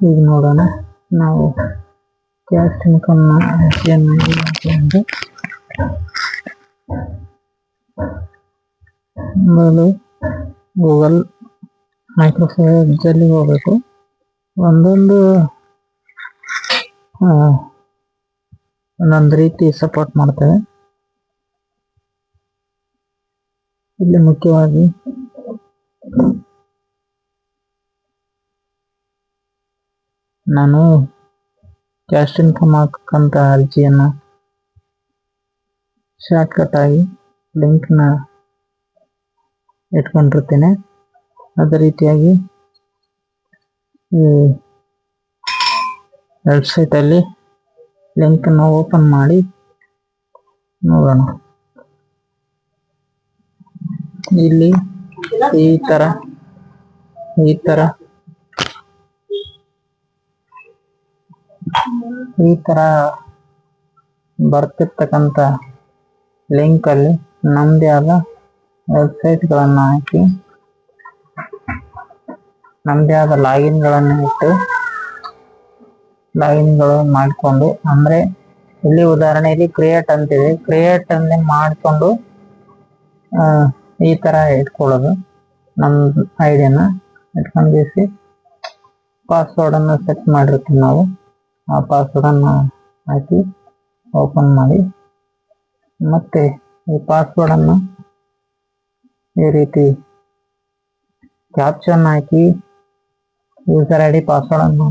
ಈಗ ನೋಡೋಣ. ನಾವು ಕ್ಯಾಸ್ಟ್ ಇನ್ಕಮ್ನ ಅರ್ಜಿಯನ್ನು ಹಾಕಿಕೊಂಡು ಮೊದಲು ಗೂಗಲ್ ಮೈಕ್ರೋಸಾಫ್ಟ್ ಹೋಗಬೇಕು. ಒಂದೊಂದು ಒಂದೊಂದು ರೀತಿ ಸಪೋರ್ಟ್ ಮಾಡ್ತೇವೆ. ಇಲ್ಲಿ ಮುಖ್ಯವಾಗಿ ನಾನು ಕ್ಯಾಸ್ಟ್ ಇನ್ಕಮ್ ಹಾಕಕ್ಕಂತ ಅರ್ಜಿಯನ್ನು ಶಾರ್ಟ್ಕಟ್ ಆಗಿ ಲಿಂಕ್ನ ಇಟ್ಕೊಂಡಿರ್ತೇನೆ. ಅದೇ ರೀತಿಯಾಗಿ ಈ ವೆಬ್ಸೈಟಲ್ಲಿ ಅಲ್ಲಿ ಲಿಂಕ್ ಅನ್ನು ಓಪನ್ ಮಾಡಿ ನೋಡೋಣ. ಇಲ್ಲಿ ಈ ತರ ಈ ತರ ಈ ತರ ಬರ್ತಿರ್ತಕ್ಕಂತ ಲಿಂಕ್ ಅಲ್ಲಿ ನಮ್ದೇ ಆದ ವೆಬ್ಸೈಟ್ ಗಳನ್ನ ಹಾಕಿ, ನಮ್ದೇ ಆದ ಲಾಗಿನ್ ಗಳನ್ನ ಇಟ್ಟು ಲಾಗಿನ್ಗಳು ಮಾಡಿಕೊಂಡು, ಅಂದ್ರೆ ಇಲ್ಲಿ ಉದಾಹರಣೆಯಲ್ಲಿ ಕ್ರಿಯೇಟ್ ಅಂತಿದೆ ಕ್ರಿಯೇಟ್ ಅಂದ್ರೆ ಮಾಡಿಕೊಂಡು ಈ ತರ ಇಟ್ಕೊಳ್ಳೋದು. ನಮ್ ಐಡಿಯನ್ನ ಇಟ್ಕೊಂಡು ಬೇಸಿ ಪಾಸ್ವರ್ಡ್ ಅನ್ನು ಸೆಟ್ ಮಾಡಿರ್ತೀವಿ ನಾವು. ಆ ಪಾಸ್ವರ್ಡ್ ಅನ್ನು ಹಾಕಿ ಓಪನ್ ಮಾಡಿ. ಮತ್ತೆ ಈ ಪಾಸ್ವರ್ಡ್ ಅನ್ನು ಈ ರೀತಿ ಕ್ಯಾಪ್ಚನ್ ಹಾಕಿ ಯೂಸರ್ ಐ ಡಿ ಪಾಸ್ವರ್ಡ್ ಅನ್ನು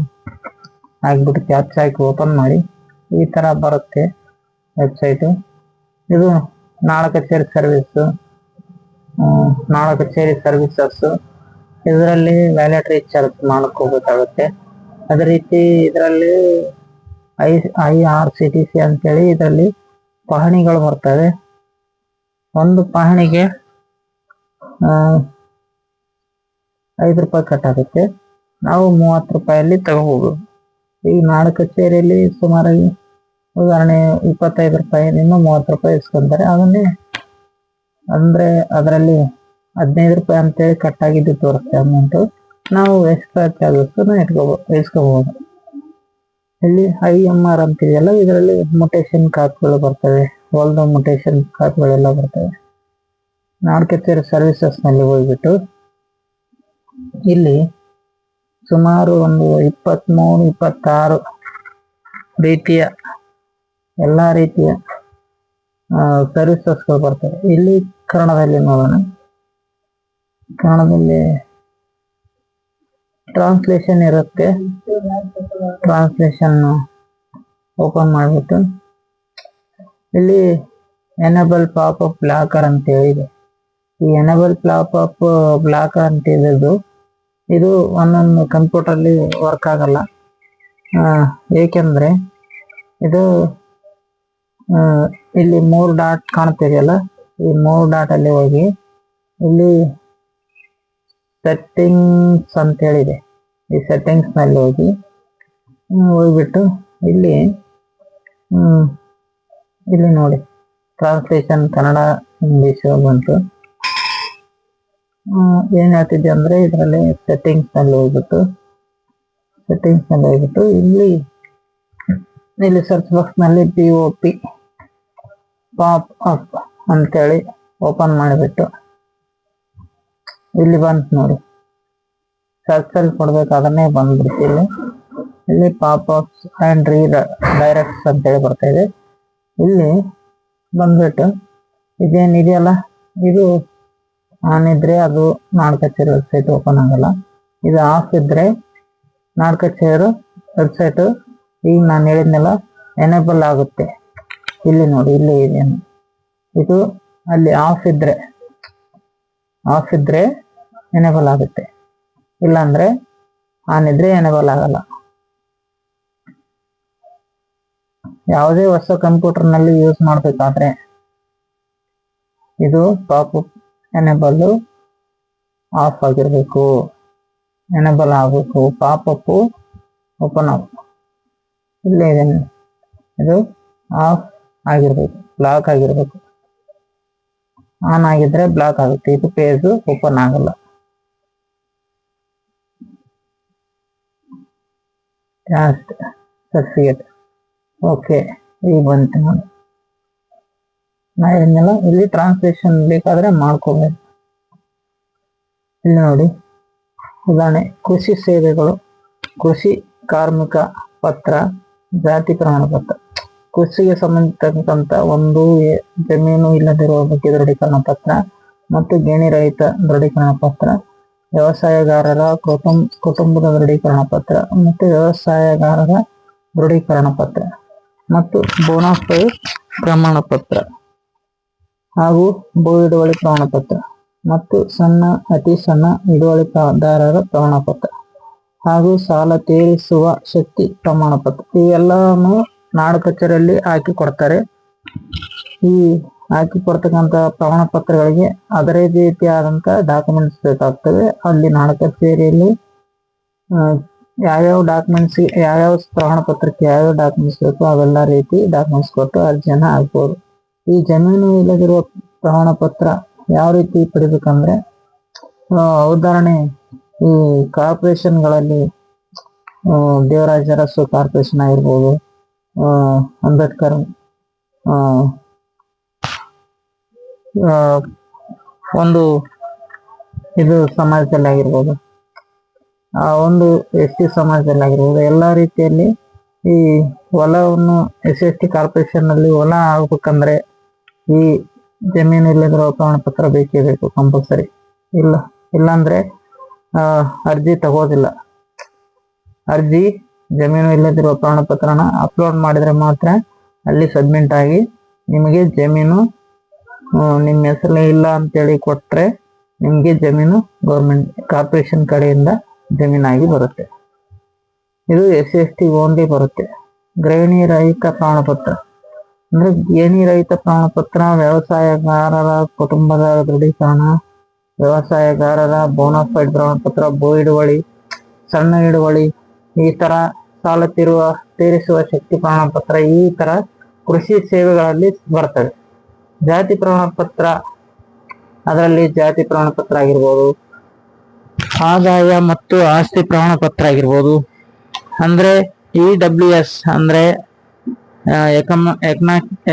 ಹಾಕ್ಬಿಟ್ಟು ಕ್ಯಾಪ್ಚ ಹಾಕಿ ಓಪನ್ ಮಾಡಿ. ಈ ತರ ಬರುತ್ತೆ ವೆಬ್ಸೈಟ್ ಇದು ನಾಳ ಕಚೇರಿ ಸರ್ವಿಸ್ ನಾಳ ಕಚೇರಿ ಸರ್ವಿಸಸ್ ಇದರಲ್ಲಿ ವ್ಯಾಲೆಟ್ ರೀಚಾರ್ಜ್ ಮಾಡ್ಕೋಬೇಕಾಗುತ್ತೆ. ಅದೇ ರೀತಿ ಇದರಲ್ಲಿ I I R C T C ಅಂತೇಳಿ ಇದರಲ್ಲಿ ಪಹಣಿಗಳು ಬರ್ತವೆ. ಒಂದು ಪಹಣಿಗೆ ಐದು ರೂಪಾಯಿ ಕಟ್ಟಾಗುತ್ತೆ. ನಾವು ಮೂವತ್ತು ರೂಪಾಯಲ್ಲಿ ತಗೋಬಹುದು ಈ ನಾಡು ಕಚೇರಿಯಲ್ಲಿ ಸುಮಾರಾಗಿ ಉದಾಹರಣೆ ಇಪ್ಪತ್ತೈದು ರೂಪಾಯಿನಿಂದ ಮೂವತ್ತು ರೂಪಾಯಿ ಇಸ್ಕೊಂತಾರೆ. ಅದನ್ನೇ, ಅಂದ್ರೆ ಅದರಲ್ಲಿ ಹದಿನೈದು ರೂಪಾಯಿ ಅಂತೇಳಿ ಕಟ್ಟಾಗಿದ್ದು ತೋರಿಸ್ತೆ ಅಮೌಂಟ್. ನಾವು ಎಕ್ಸ್ಟ್ರಾ ಚಾರ್ಜಸ್ ಇಟ್ಕೋಬಹುದು ಇಸ್ಕೋಬಹುದು ಇಲ್ಲಿ ಐ ಎಂ ಆರ್ ಅಂತಿದೆಯಲ್ಲ, ಇದರಲ್ಲಿ ಮುಟೇಶನ್ ಕಾರ್ಡ್ಗಳು ಬರ್ತವೆ. ಹೊಲ್ದ ಮುಟೇಶನ್ ಕಾರ್ಡ್ಗಳೆಲ್ಲ ಬರ್ತವೆ. ಸರ್ವಿಸಸ್ನಲ್ಲಿ ಸರ್ವಿಸಸ್ನಲ್ಲಿ ಹೋಗ್ಬಿಟ್ಟು ಇಲ್ಲಿ ಸುಮಾರು ಒಂದು ಇಪ್ಪತ್ಮೂರು, ಇಪ್ಪತ್ತಾರು ರೀತಿಯ ಎಲ್ಲಾ ರೀತಿಯ ಸರ್ವಿಸಸ್ಗಳು ಬರ್ತವೆ. ಇಲ್ಲಿ ಕನ್ನಡದಲ್ಲಿ ನೋಡೋಣ. ಕನ್ನಡದಲ್ಲಿ ಟ್ರಾನ್ಸ್ಲೇಷನ್ ಇರುತ್ತೆ. ಟ್ರಾನ್ಸ್ಲೇಷನ್ ಓಪನ್ ಮಾಡಿಬಿಟ್ಟು. ಇಲ್ಲಿ ಎನಬಲ್ ಪಾಪ್ ಅಪ್ ಬ್ಲಾಕರ್ ಅಂತ ಹೇಳಿದೆ. ಈ ಎನಬಲ್ ಪಾಪ್ ಅಪ್ ಬ್ಲಾಕರ್ ಅಂತ ಇದ್ದು ಇದು ಒಂದೊಂದು ಕಂಪ್ಯೂಟರ್ ಅಲ್ಲಿ ವರ್ಕ್ ಆಗಲ್ಲ. ಏಕೆಂದರೆ ಇದು ಇಲ್ಲಿ ಮೂರು ಡಾಟ್ ಕಾಣ್ತಿದೆಯಲ್ಲ, ಈ ಮೂರು ಡಾಟ್ ಅಲ್ಲಿ ಹೋಗಿ ಇಲ್ಲಿ ಸೆಟ್ಟಿಂಗ್ಸ್ ಅಂತ ಹೇಳಿದೆ. ಈ ಸೆಟ್ಟಿಂಗ್ಸ್ನಲ್ಲಿ ಹೋಗಿ ಹೋಗ್ಬಿಟ್ಟು ಇಲ್ಲಿ ಇಲ್ಲಿ ನೋಡಿ ಟ್ರಾನ್ಸ್ಲೇಷನ್ ಕನ್ನಡ ಇಂಗ್ಲಿಷ್ ಬಂತು. ಏನ್ ಹೇಳ್ತಿದ್ದೆ ಅಂದ್ರೆ ಇದರಲ್ಲಿ ಸೆಟ್ಟಿಂಗ್ಸ್ನಲ್ಲಿ ಹೋಗ್ಬಿಟ್ಟು ಸೆಟ್ಟಿಂಗ್ಸ್ನಲ್ಲಿ ಹೋಗ್ಬಿಟ್ಟು ಇಲ್ಲಿ ಇಲ್ಲಿ ಸರ್ಚ್ ಬಾಕ್ಸ್ನಲ್ಲಿ P O P pop up ಅಂತೇಳಿ ಓಪನ್ ಮಾಡಿಬಿಟ್ಟು, ಇಲ್ಲಿ ಬಂತು ನೋಡಿ. ಸರ್ಚ್ ಅಲ್ಲಿ ಕೊಡ್ಬೇಕು, ಅದನ್ನೇ ಬಂದ್ಬಿಡ್ತು ಇಲ್ಲಿ ಇಲ್ಲಿ pop ups and redirects ಅಂತೇಳಿ ಬರ್ತಾ ಇದೆ. ಇಲ್ಲಿ ಬಂದ್ಬಿಟ್ಟು ಇದೇನಿದೆಯಲ್ಲ ಇದು ಆನ್ ಇದ್ರೆ ಅದು ನಾಡ್ಕಚೇರಿ ವೆಬ್ಸೈಟ್ ಓಪನ್ ಆಗಲ್ಲ. ಇದು ಆಫ್ ಇದ್ರೆ ನಾಡ್ಕಚೇರಿ ವೆಬ್ಸೈಟ್ ಈಗ ನಾನು ಹೇಳಿದ್ನೆಲ್ಲ ಎನೇಬಲ್ ಆಗುತ್ತೆ. ಇಲ್ಲಿ ನೋಡಿ, ಇಲ್ಲಿ ಇದೆ. ಇದು ಅಲ್ಲಿ ಆಫ್ ಇದ್ರೆ ಆಫ್ ಇದ್ರೆ ಎನೇಬಲ್ ಆಗುತ್ತೆ. ಇಲ್ಲಾಂದ್ರೆ ಆನ್ ನಿದ್ರೆ ಎನೇಬಲ್ ಆಗಲ್ಲ ಯಾವುದೇ ಹೊಸ ಕಂಪ್ಯೂಟರ್ನಲ್ಲಿ ಯೂಸ್ ಮಾಡಬೇಕಾದ್ರೆ ಇದು ಟಾಪ್ ಎನೇಬಲ್ ಆಫ್ ಆಗಿರಬೇಕು. ಎನೇಬಲ್ ಆಗಬೇಕು. ಪಾಪಪ್ ಓಪನ್ ಆಫ್ ಇಲ್ಲೇ ಇದೆ. ಇದು ಆಫ್ ಆಗಿರಬೇಕು. ಬ್ಲಾಕ್ ಆಗಿರಬೇಕು. ಆನ್ ಆಗಿದ್ರೆ ಬ್ಲಾಕ್ ಆಗುತ್ತೆ. ಇದು ಪೇಜ್ ಓಪನ್ ಆಗಲ್ಲ. ಕ್ಯಾಸ್ಟ್ ಸರ್ಟಿಫಿಕೇಟ್ ಓಕೆ ಈಗ ಬಂತು ನೋಡಿ ನಾ ಇದನ್ನೆಲ್ಲ ಇಲ್ಲಿ ಟ್ರಾನ್ಸ್ಲೇಷನ್ ಬೇಕಾದ್ರೆ ಮಾಡ್ಕೋಬೇಕು ಇಲ್ಲಿ ನೋಡಿ ಉದಾಹರಣೆ ಕೃಷಿ ಸೇವೆಗಳು ಕೃಷಿ ಕಾರ್ಮಿಕ ಪತ್ರ ಜಾತಿ ಪ್ರಮಾಣ ಪತ್ರ ಕೃಷಿಗೆ ಸಂಬಂಧಿತಕ್ಕಂಥ ಒಂದು ಜಮೀನು ಇಲ್ಲದಿರುವ ಬಗ್ಗೆ ದೃಢೀಕರಣ ಪತ್ರ ಮತ್ತು ಗೇಣಿ ರಹಿತ ದೃಢೀಕರಣ ಪತ್ರ ವ್ಯವಸಾಯಗಾರರ ಕುಟುಂಬ ಕುಟುಂಬದ ದೃಢೀಕರಣ ಪತ್ರ ಮತ್ತು ವ್ಯವಸಾಯಗಾರರ ದೃಢೀಕರಣ ಪತ್ರ ಮತ್ತು ಬೋನಾಫೈಡ್ ಪ್ರಮಾಣ ಪತ್ರ ಹಾಗೂ ಭೂ ಹಿಡುವಳಿ ಪ್ರಮಾಣ ಪತ್ರ ಮತ್ತು ಸಣ್ಣ, ಅತಿ ಸಣ್ಣ ಹಿಡುವಳಿದಾರರ ಪ್ರಮಾಣ ಪತ್ರ ಹಾಗೂ ಸಾಲ ತೀರಿಸುವ ಶಕ್ತಿ ಪ್ರಮಾಣ ಪತ್ರ ಇವೆಲ್ಲವನ್ನು ನಾಡು ಕಚೇರಿಯಲ್ಲಿ ಹಾಕಿ ಕೊಡ್ತಾರೆ. ಈ ಹಾಕಿ ಕೊಡ್ತಕ್ಕಂತ ಪ್ರಮಾಣ ಪತ್ರಗಳಿಗೆ ಅದರ ರೀತಿಯಾದಂತ ಡಾಕ್ಯುಮೆಂಟ್ಸ್ ಬೇಕಾಗ್ತವೆ. ಅಲ್ಲಿ ಕಚೇರಿಯಲ್ಲಿ ಆ, ಯಾವ್ಯಾವ ಡಾಕ್ಯುಮೆಂಟ್ಸ್ ಯಾವ್ಯಾವ ಪ್ರಮಾಣ ಪತ್ರಕ್ಕೆ ಯಾವ್ಯಾವ ಡಾಕ್ಯುಮೆಂಟ್ಸ್ ಬೇಕು ಅವೆಲ್ಲ ರೀತಿ ಡಾಕ್ಯುಮೆಂಟ್ಸ್ ಕೊಟ್ಟು ಅರ್ಜಿಯನ್ನ ಹಾಕ್ಬೋದು. ಈ ಜಮೀನು ಇಲ್ಲದಿರುವ ಪ್ರಮಾಣ ಪತ್ರ ಯಾವ ರೀತಿ ಪಡಿಬೇಕಂದ್ರೆ ಉದಾಹರಣೆ ಈ ಕಾರ್ಪೊರೇಷನ್ಗಳಲ್ಲಿ ದೇವರಾಜ ಅರಸು ಕಾರ್ಪೊರೇಷನ್ ಆಗಿರ್ಬೋದು ಅಂಬೇಡ್ಕರ್ ಒಂದು ಇದು ಸಮಾಜದಲ್ಲಿ ಆಗಿರ್ಬೋದು ಆ, ಒಂದು ಎಸ್ ಟಿ ಸಮಾಜದಲ್ಲಿ ಆಗಿರ್ಬೋದು ಎಲ್ಲಾ ರೀತಿಯಲ್ಲಿ ಈ ಹೊಲವನ್ನು ಎಸ್ ಎಸ್ ಟಿ ಕಾರ್ಪೊರೇಷನ್ನಲ್ಲಿ ಹೊಲ ಆಗ್ಬೇಕಂದ್ರೆ ಈ ಜಮೀನು ಇಲ್ಲದ್ರ ಪ್ರಮಾಣ ಪತ್ರ ಬೇಕೇ ಬೇಕು ಕಂಪಲ್ಸರಿ ಇಲ್ಲ, ಇಲ್ಲಾಂದ್ರೆ ಅರ್ಜಿ ತಗೋದಿಲ್ಲ. ಅರ್ಜಿ, ಜಮೀನು ಇಲ್ಲದಿರುವ ಪ್ರಮಾಣ ಪತ್ರನ ಅಪ್ಲೋಡ್ ಮಾಡಿದ್ರೆ ಮಾತ್ರ ಅಲ್ಲಿ ಸಬ್ಮಿಟ್ ಆಗಿ ನಿಮಗೆ ಜಮೀನು ನಿಮ್ಮ ಹೆಸರೇ ಇಲ್ಲ ಅಂತೇಳಿ ಕೊಟ್ರೆ ನಿಮಗೆ ಜಮೀನು ಗೌರ್ಮೆಂಟ್ ಕಾರ್ಪೊರೇಷನ್ ಕಡೆಯಿಂದ ಜಮೀನಾಗಿ ಬರುತ್ತೆ. ಇದು ಎಸ್ ಎಸ್ ಟಿ ಓನ್ಲಿ ಬರುತ್ತೆ. ಗೃಹಿಣಿ ರಹಿತ ಪ್ರಮಾಣಪತ್ರ ಅಂದ್ರೆ ಗೇಣಿ ರಹಿತ ಪ್ರಮಾಣಪತ್ರ ವ್ಯವಸಾಯಗಾರರ ಕುಟುಂಬದ ದೃಢೀಕರಣ, ವ್ಯವಸಾಯಗಾರರ ಬೋನಫೈಡ್ ಪ್ರಮಾಣಪತ್ರ ಭೂ ಹಿಡುವಳಿ, ಸಣ್ಣ ಹಿಡುವಳಿ, ಈ ತರ ಸಾಲ ತೀರುವ, ತೀರಿಸುವ ಶಕ್ತಿ ಪ್ರಮಾಣಪತ್ರ ಈ ತರ ಕೃಷಿ ಸೇವೆಗಳಲ್ಲಿ ಬರ್ತವೆ. ಜಾತಿ ಪ್ರಮಾಣ ಪತ್ರ, ಅದರಲ್ಲಿ ಜಾತಿ ಪ್ರಮಾಣ ಪತ್ರ ಆಗಿರ್ಬೋದು, ಆದಾಯ ಮತ್ತು ಆಸ್ತಿ ಪ್ರಮಾಣ ಪತ್ರ ಆಗಿರ್ಬೋದು. ಅಂದ್ರೆ ಇ ಡಬ್ಲ್ಯೂ ಎಸ್ ಅಂದ್ರೆ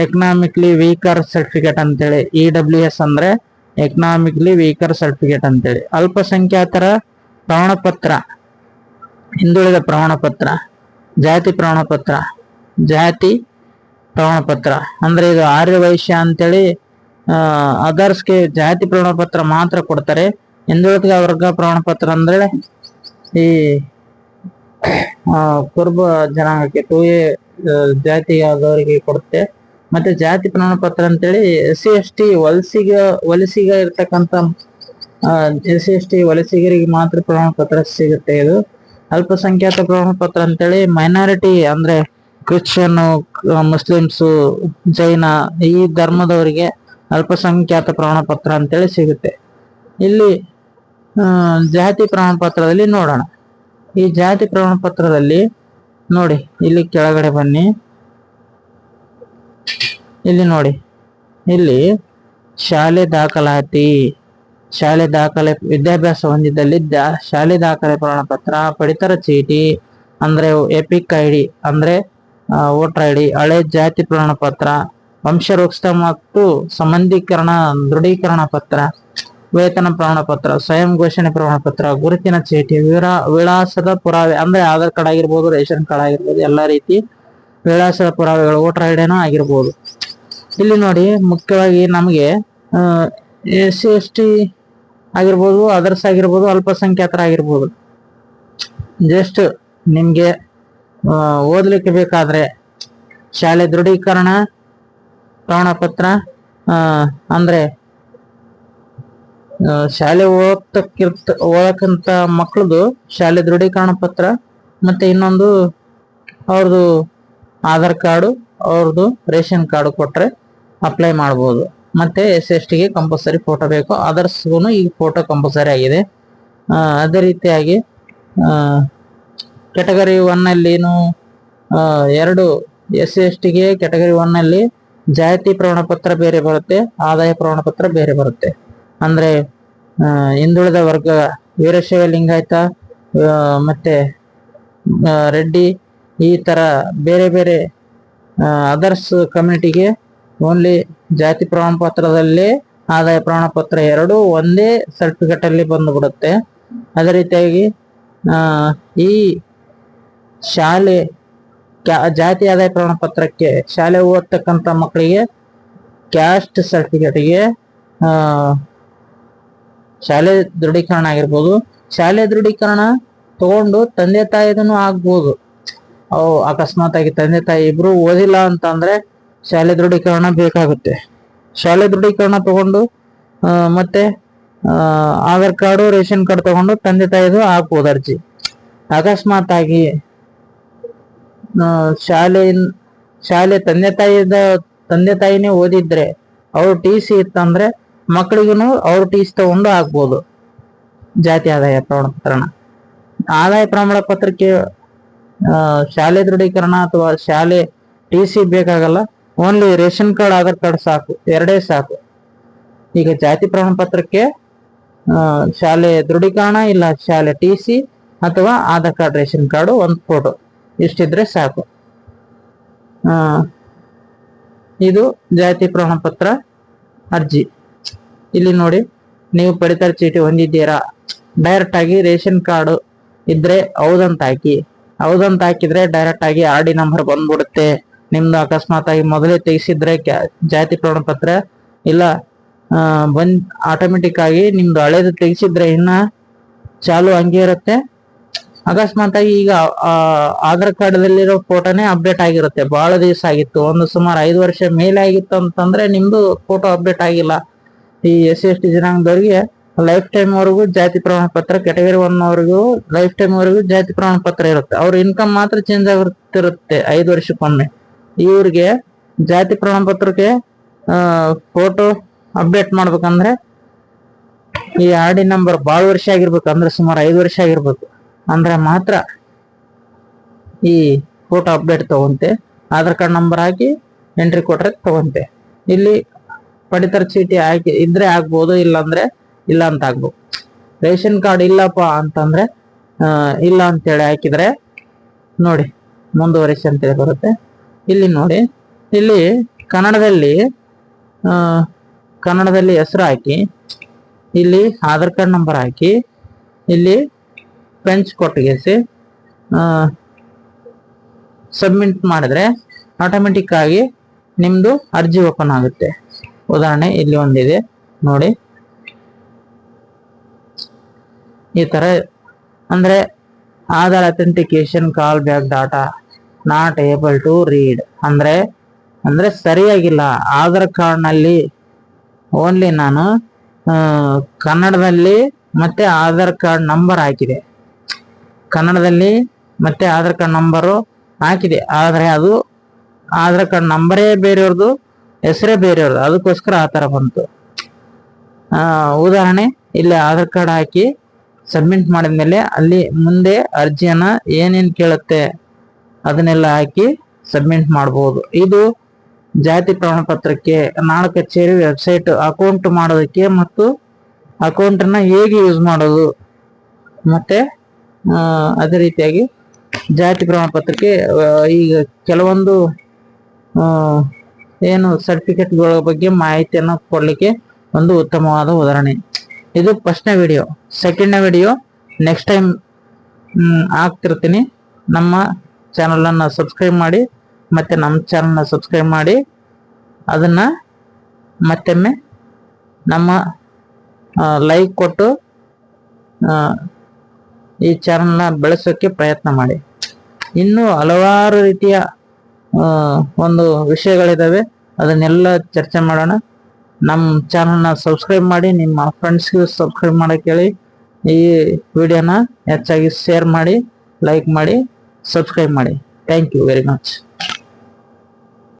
ಎಕನಾಮಿಕ್ಲಿ ವೀಕರ್ ಸರ್ಟಿಫಿಕೇಟ್ ಅಂತೇಳಿ. ಇ ಡಬ್ಲ್ಯೂ ಎಸ್ ಅಂದ್ರೆ ಎಕನಾಮಿಕ್ಲಿ ವೀಕರ್ ಸರ್ಟಿಫಿಕೇಟ್ ಅಂತೇಳಿ. ಅಲ್ಪಸಂಖ್ಯಾತರ ಪ್ರಮಾಣ ಪತ್ರ, ಹಿಂದುಳಿದ ಪ್ರಮಾಣ ಪತ್ರ, ಜಾತಿ ಪ್ರಮಾಣ ಪತ್ರ, ಜಾತಿ ಪ್ರಮಾಣ ಪತ್ರ ಅಂದ್ರೆ ಇದು ಆರ್ಯ ವೈಶ್ಯ ಅಂತೇಳಿ ಅದರ್ಸ್ಗೆ ಜಾತಿ ಪ್ರಮಾಣ ಪತ್ರ ಮಾತ್ರ ಕೊಡ್ತಾರೆ. ಹಿಂದುಳಿದ ವರ್ಗ ಪ್ರಮಾಣ ಪತ್ರ ಅಂದ್ರೆ ಈ ಕುರುಬ ಜನಾಂಗಕ್ಕೆ ಟೂ ಎ ಜಾತಿಯಾದವರಿಗೆ ಕೊಡುತ್ತೆ. ಮತ್ತೆ ಜಾತಿ ಪ್ರಮಾಣ ಪತ್ರ ಅಂತೇಳಿ ಎಸ್ ಸಿ ಎಸ್ ಟಿ ವಲಸಿಗ ವಲಸಿಗ ಇರ್ತಕ್ಕಂಥ ಎಸ್ ಸಿ ಎಸ್ ಟಿ ವಲಸಿಗರಿಗೆ ಮಾತ್ರ ಪ್ರಮಾಣ ಪತ್ರ ಸಿಗುತ್ತೆ ಇದು. ಅಲ್ಪಸಂಖ್ಯಾತ ಪ್ರಮಾಣ ಪತ್ರ ಅಂತೇಳಿ ಮೈನಾರಿಟಿ ಅಂದ್ರೆ ಕ್ರಿಶ್ಚಿಯನ್ ಮುಸ್ಲಿಮ್ಸು, ಜೈನ ಈ ಧರ್ಮದವರಿಗೆ ಅಲ್ಪಸಂಖ್ಯಾತ ಪ್ರಮಾಣ ಪತ್ರ ಅಂತೇಳಿ ಸಿಗುತ್ತೆ. ಇಲ್ಲಿ ಜಾತಿ ಪ್ರಮಾಣ ಪತ್ರದಲ್ಲಿ ನೋಡೋಣ. ಈ ಜಾತಿ ಪ್ರಮಾಣ ಪತ್ರದಲ್ಲಿ ನೋಡಿ, ಇಲ್ಲಿ ಕೆಳಗಡೆ ಬನ್ನಿ. ಇಲ್ಲಿ ನೋಡಿ, ಇಲ್ಲಿ ಶಾಲೆ ದಾಖಲಾತಿ, ಶಾಲೆ ದಾಖಲೆ, ವಿದ್ಯಾಭ್ಯಾಸ ಹೊಂದಿದ್ದಲ್ಲಿ ಶಾಲೆ ದಾಖಲೆ ಪ್ರಮಾಣ ಪತ್ರ ಪಡಿತರ ಚೀಟಿ, ಅಂದ್ರೆ ಎಪಿಕ್ ಐಡಿ, ಅಂದ್ರೆ ವೋಟರ್ ಐ ಡಿ ಹಳೆ ಜಾತಿ ಪ್ರಮಾಣ ಪತ್ರ ವಂಶವೃಕ್ಷ ಮತ್ತು ಸಂಬಂಧೀಕರಣ, ದೃಢೀಕರಣ ಪತ್ರ, ವೇತನ ಪ್ರಮಾಣ ಪತ್ರ, ಸ್ವಯಂ ಘೋಷಣೆ ಪ್ರಮಾಣ ಪತ್ರ, ಗುರುತಿನ ಚೀಟಿ ವಿರಾ ವಿಳಾಸದ ಪುರಾವೆ, ಅಂದ್ರೆ ಆಧಾರ್ ಕಾರ್ಡ್ ಆಗಿರ್ಬೋದು, ರೇಷನ್ ಕಾರ್ಡ್ ಆಗಿರ್ಬೋದು, ಎಲ್ಲಾ ರೀತಿ ವಿಳಾಸದ ಪುರಾವೆಗಳು ವೋಟರ್ ಐಡಿನೂ ಆಗಿರ್ಬೋದು. ಇಲ್ಲಿ ನೋಡಿ, ಮುಖ್ಯವಾಗಿ ನಮಗೆ ಎಸ್ ಸಿ, ಎಸ್ ಟಿ ಆಗಿರ್ಬೋದು, ಅದರ್ಸ್ ಆಗಿರ್ಬೋದು ಅಲ್ಪಸಂಖ್ಯಾತರ ಆಗಿರ್ಬೋದು ಜಸ್ಟ್ ನಿಮ್ಗೆ ಓದ್ಲಿಕ್ಕೆ ಬೇಕಾದ್ರೆ ಶಾಲೆ ದೃಢೀಕರಣ ಪ್ರಮಾಣ ಪತ್ರ ಅಂದ್ರೆ ಶಾಲೆ ಓದ್ತಕ್ಕಿರ್ತ ಓದಕ್ಕಂತ ಮಕ್ಕಳದು ಶಾಲೆ ದೃಢೀಕರಣ ಪತ್ರ, ಮತ್ತೆ ಇನ್ನೊಂದು ಅವ್ರದ್ದು ಆಧಾರ್ ಕಾರ್ಡು ಅವ್ರದ್ದು ರೇಷನ್ ಕಾರ್ಡು ಕೊಟ್ರೆ ಅಪ್ಲೈ ಮಾಡ್ಬೋದು. ಮತ್ತೆ ಎಸ್ ಎಸ್ ಟಿಗೆ ಕಂಪಲ್ಸರಿ ಫೋಟೋ ಬೇಕು. ಅದರ್ಸ್ಗೂ ಈಗ ಫೋಟೋ ಕಂಪಲ್ಸರಿ ಆಗಿದೆ. ಅದೇ ರೀತಿಯಾಗಿ ಕೆಟಗರಿ ಒನ್ ಅಲ್ಲಿನು ಎರಡು ಎಸ್ ಎಸ್ ಟಿಗೆ ಕೆಟಗರಿ ಒನ್ ಅಲ್ಲಿ ಜಾತಿ ಪ್ರಮಾಣ ಪತ್ರ ಬೇರೆ ಬರುತ್ತೆ, ಆದಾಯ ಪ್ರಮಾಣ ಪತ್ರ ಬೇರೆ ಬರುತ್ತೆ. ಅಂದ್ರೆ ಹಿಂದುಳಿದ ವರ್ಗ, ವೀರಶೈವ ಲಿಂಗಾಯತ ಮತ್ತೆ ರೆಡ್ಡಿ ಈ ತರ ಬೇರೆ ಬೇರೆ ಅದರ್ಸ್ ಕಮ್ಯುನಿಟಿಗೆ ಓನ್ಲಿ ಜಾತಿ ಪ್ರಮಾಣ ಪತ್ರದಲ್ಲೇ ಆದಾಯ ಪ್ರಮಾಣ ಪತ್ರ ಎರಡು ಒಂದೇ ಸರ್ಟಿಫಿಕೇಟ್ ಅಲ್ಲಿ ಬಂದುಬಿಡುತ್ತೆ. ಅದೇ ರೀತಿಯಾಗಿ ಈ ಶಾಲೆ ಜಾತಿ ಆದಾಯ ಪ್ರಮಾಣ ಪತ್ರಕ್ಕೆ ಶಾಲೆ ಓದ್ತಕ್ಕಂಥ ಮಕ್ಕಳಿಗೆ ಕ್ಯಾಸ್ಟ್ ಸರ್ಟಿಫಿಕೇಟ್ಗೆ ಶಾಲೆ ದೃಢೀಕರಣ ಆಗಿರ್ಬೋದು. ಶಾಲೆ ದೃಢೀಕರಣ ತಗೊಂಡು ತಂದೆ ತಾಯಿದನು ಆಗ್ಬೋದು. ಅವು ಅಕಸ್ಮಾತ್ ಆಗಿ ತಂದೆ ತಾಯಿ ಇಬ್ರು ಓದಿಲ್ಲ ಅಂತಂದ್ರೆ ಶಾಲೆ ದೃಢೀಕರಣ ಬೇಕಾಗುತ್ತೆ. ಶಾಲೆ ದೃಢೀಕರಣ ತಗೊಂಡು ಮತ್ತೆ ಆಧಾರ್ ಕಾರ್ಡು, ರೇಷನ್ ಕಾರ್ಡ್ ತಗೊಂಡು ತಂದೆ ತಾಯಿದು ಹಾಕ್ಬೋದು ಅರ್ಜಿ. ಅಕಸ್ಮಾತ್ ಆಗಿ ಶಾಲೆ ಶಾಲೆ ತಂದೆ ತಾಯಿದ, ತಂದೆ ತಾಯಿನೇ ಓದಿದ್ರೆ ಅವ್ರ ಟಿ ಸಿ ಇತ್ತಂದ್ರೆ ಮಕ್ಕಳಿಗೂ ಅವ್ರ ಟಿ ಸಿ ತಗೊಂಡು ಆಗ್ಬೋದು. ಜಾತಿ ಆದಾಯ ಪ್ರಮಾಣ ಆದಾಯ ಪ್ರಮಾಣ ಪತ್ರಕ್ಕೆ ಶಾಲೆ ದೃಢೀಕರಣ ಅಥವಾ ಶಾಲೆ ಟಿ ಸಿ ಬೇಕಾಗಲ್ಲ, only ration card, Aadhaar card ಸಾಕು, ಎರಡೇ ಸಾಕು. ಈಗ ಜಾತಿ ಪ್ರಮಾಣ ಪತ್ರಕ್ಕೆ ಶಾಲೆ ದೃಢೀಕರಣ ಇಲ್ಲ, ಶಾಲೆ ಟಿ ಸಿ ಅಥವಾ ಆಧಾರ್ ಕಾರ್ಡ್, ರೇಷನ್ ಕಾರ್ಡು ಒಂದು ಫೋಟೋ. ಇಷ್ಟಿದ್ರೆ ಸಾಕು. ಇದು ಜಾತಿ ಪ್ರಮಾಣ ಪತ್ರ ಅರ್ಜಿ. ಇಲ್ಲಿ ನೋಡಿ, ನೀವು ಪಡಿತರ ಚೀಟಿ ಹೊಂದಿದ್ದೀರಾ? ಡೈರೆಕ್ಟ್ ಆಗಿ ರೇಷನ್ ಕಾರ್ಡ್ ಇದ್ರೆ ಹೌದಂತ ಹಾಕಿ. ಹೌದಂತ ಹಾಕಿದ್ರೆ ಡೈರೆಕ್ಟ್ ಆಗಿ ಆರ್ ಡಿ ನಂಬರ್ ಬಂದ್ಬಿಡುತ್ತೆ. ನಿಮ್ದು ಅಕಸ್ಮಾತ್ ಆಗಿ ಮೊದಲೇ ತೆಗೆಸಿದ್ರೆ ಜಾತಿ ಪ್ರಮಾಣ ಪತ್ರ ಇಲ್ಲ ಬಂದ್ ಆಟೋಮೆಟಿಕ್ ಆಗಿ ನಿಮ್ದು ಹಳೇದು ತೆಗೆಸಿದ್ರೆ ಇನ್ನ ಚಾಲು ಹಂಗೆ ಇರುತ್ತೆ. ಅಕಸ್ಮಾತ್ ಆಗಿ ಈಗ ಆಧಾರ್ ಕಾರ್ಡ್ ದಲ್ಲಿರೋ ಫೋಟೋನೇ ಅಪ್ಡೇಟ್ ಆಗಿರುತ್ತೆ. ಬಹಳ ದಿವಸ ಆಗಿತ್ತು. ಒಂದು ಸುಮಾರು ಐದು ವರ್ಷ ಮೇಲೆ ಆಗಿತ್ತು ಅಂತಂದ್ರೆ ನಿಮ್ದು ಫೋಟೋ ಅಪ್ಡೇಟ್ ಆಗಿಲ್ಲ. ಈ ಎಸ್ ಸಿ ಎಸ್ ಟಿ ಜನಾಂಗದವರಿಗೆ ಲೈಫ್ ಟೈಮ್ ವರೆಗೂ ಜಾತಿ ಪ್ರಮಾಣ ಪತ್ರ ಕೆಟಗರಿ ಒನ್ ವರೆಗೂ ಲೈಫ್ ಟೈಮ್ ವರೆಗೂ ಜಾತಿ ಪ್ರಮಾಣ ಪತ್ರ ಇರುತ್ತೆ. ಅವ್ರ ಇನ್ಕಮ್ ಮಾತ್ರ ಚೇಂಜ್ ಆಗಿರ್ತಿರುತ್ತೆ ಐದು ವರ್ಷಕ್ಕೊಮ್ಮೆ. ಇವ್ರಿಗೆ ಜಾತಿ ಪ್ರಮಾಣ ಪತ್ರಕ್ಕೆ ಫೋಟೋ ಅಪ್ಡೇಟ್ ಮಾಡ್ಬೇಕಂದ್ರೆ ಈ ಆರ್ ಡಿ ನಂಬರ್ ಬಹಳ ವರ್ಷ ಆಗಿರ್ಬೇಕು ಅಂದ್ರೆ ಸುಮಾರು ಐದು ವರ್ಷ ಆಗಿರ್ಬೇಕು. ಅಂದ್ರೆ ಮಾತ್ರ ಈ ಫೋಟೋ ಅಪ್ಡೇಟ್ ತಗೊಂತೆ. ಆಧಾರ್ ಕಾರ್ಡ್ ನಂಬರ್ ಹಾಕಿ ಎಂಟ್ರಿ ಕೊಟ್ರೆ ತಗೊಂತೆ. ಇಲ್ಲಿ ಪಡಿತರ ಚೀಟಿ ಹಾಕಿ ಇದ್ರೆ ಆಗ್ಬೋದು, ಇಲ್ಲಾಂದ್ರೆ ಇಲ್ಲ ಅಂತ ಆಗ್ಬೋದು. ರೇಷನ್ ಕಾರ್ಡ್ ಇಲ್ಲಪ್ಪ ಅಂತಂದ್ರೆ ಇಲ್ಲ ಅಂತೇಳಿ ಹಾಕಿದ್ರೆ ನೋಡಿ ಮುಂದುವರಿಸಿ ಅಂತೇಳಿ ಬರುತ್ತೆ. ಇಲ್ಲಿ ನೋಡಿ, ಇಲ್ಲಿ ಕನ್ನಡದಲ್ಲಿ ಕನ್ನಡದಲ್ಲಿ ಹೆಸರು ಹಾಕಿ, ಇಲ್ಲಿ ಆಧಾರ್ ಕಾರ್ಡ್ ನಂಬರ್ ಹಾಕಿ, ಇಲ್ಲಿ ಪೆಂಚ್ ಕೊಟ್ಟಿಗೆಸಿ ಸಬ್ಮಿಟ್ ಮಾಡಿದ್ರೆ ಆಟೋಮೆಟಿಕ್ ಆಗಿ ನಿಮ್ಮದು ಅರ್ಜಿ ಓಪನ್ ಆಗುತ್ತೆ. ಉದಾಹರಣೆ ಇಲ್ಲಿ ಒಂದಿದೆ, ನೋಡಿ. ಈ ತರ, ಅಂದ್ರೆ Aadhaar authentication call back data not able to read ಅಂದ್ರೆ ಅಂದ್ರೆ ಸರಿಯಾಗಿಲ್ಲ. ಆಧಾರ್ ಕಾರ್ಡ್ನಲ್ಲಿ ಓನ್ಲಿ ನಾನು ಕನ್ನಡದಲ್ಲಿ ಮತ್ತೆ ಆಧಾರ್ ಕಾರ್ಡ್ ನಂಬರ್ ಹಾಕಿದೆ. ಕನ್ನಡದಲ್ಲಿ ಮತ್ತೆ ಆಧಾರ್ ಕಾರ್ಡ್ ನಂಬರು ಹಾಕಿದೆ. ಆದರೆ ಅದು ಆಧಾರ್ ಕಾರ್ಡ್ ನಂಬರೇ ಬೇರೆಯವ್ರದ್ದು ಹೆಸರೇ ಬೇರೆಯವ್ರದ್ದು ಅದಕ್ಕೋಸ್ಕರ ಆ ತರ ಬಂತು. ಉದಾಹರಣೆ, ಇಲ್ಲಿ ಆಧಾರ್ ಕಾರ್ಡ್ ಹಾಕಿ ಸಬ್ಮಿಟ್ ಮಾಡಿದ ಮೇಲೆ ಅಲ್ಲಿ ಮುಂದೆ ಅರ್ಜಿಯನ್ನ ಏನೇನು ಕೇಳುತ್ತೆ ಅದನ್ನೆಲ್ಲ ಹಾಕಿ ಸಬ್ಮಿಟ್ ಮಾಡಬಹುದು ಇದು ಜಾತಿ ಪ್ರಮಾಣ ಪತ್ರಕ್ಕೆ ಕಚೇರಿ ವೆಬ್ಸೈಟ್ ಅಕೌಂಟ್ ಮಾಡೋದಕ್ಕೆ ಮತ್ತು ಅಕೌಂಟನ್ನು ಹೇಗೆ ಯೂಸ್ ಮಾಡೋದು, ಮತ್ತೆ ಅದೇ ರೀತಿಯಾಗಿ ಜಾತಿ ಪ್ರಮಾಣ ಪತ್ರಕ್ಕೆ ಈಗ ಕೆಲವೊಂದು ಏನು ಸರ್ಟಿಫಿಕೇಟ್ಗಳ ಬಗ್ಗೆ ಮಾಹಿತಿಯನ್ನು ಕೊಡಲಿಕ್ಕೆ ಒಂದು ಉತ್ತಮವಾದ ಉದಾಹರಣೆ. ಇದು ಫಸ್ಟ್ನೇ ವಿಡಿಯೋ ಸೆಕೆಂಡ್ನೇ ವಿಡಿಯೋ ನೆಕ್ಸ್ಟ್ ಟೈಮ್ ಆಗ್ತಿರ್ತೀನಿ. ನಮ್ಮ ಚಾನಲನ್ನು ಸಬ್ಸ್ಕ್ರೈಬ್ ಮಾಡಿ, ಮತ್ತು ನಮ್ಮ ಚಾನಲ್ನ ಸಬ್ಸ್ಕ್ರೈಬ್ ಮಾಡಿ, ಅದನ್ನು ಮತ್ತೊಮ್ಮೆ ನಮ್ಮ ಲೈಕ್ ಕೊಟ್ಟು ಈ ಚಾನಲ್ನ ಬೆಳೆಸೋಕ್ಕೆ ಪ್ರಯತ್ನ ಮಾಡಿ. ಇನ್ನೂ ಹಲವಾರು ರೀತಿಯ ಒಂದು ವಿಷಯಗಳಿದ್ದಾವೆ ಅದನ್ನೆಲ್ಲ ಚರ್ಚೆ ಮಾಡೋಣ. ನಮ್ಮ ಚಾನಲ್ನ ಸಬ್ಸ್ಕ್ರೈಬ್ ಮಾಡಿ, ನಿಮ್ಮ ಫ್ರೆಂಡ್ಸ್ಗೂ ಸಬ್ಸ್ಕ್ರೈಬ್ ಮಾಡೋಕ್ಕೆ ಹೇಳಿ. ಈ ವಿಡಿಯೋನ ಹೆಚ್ಚಾಗಿ ಶೇರ್ ಮಾಡಿ, ಲೈಕ್ ಮಾಡಿ, ಸಬ್ಸ್ಕ್ರೈಬ್ ಮಾಡಿ. Thank you very much.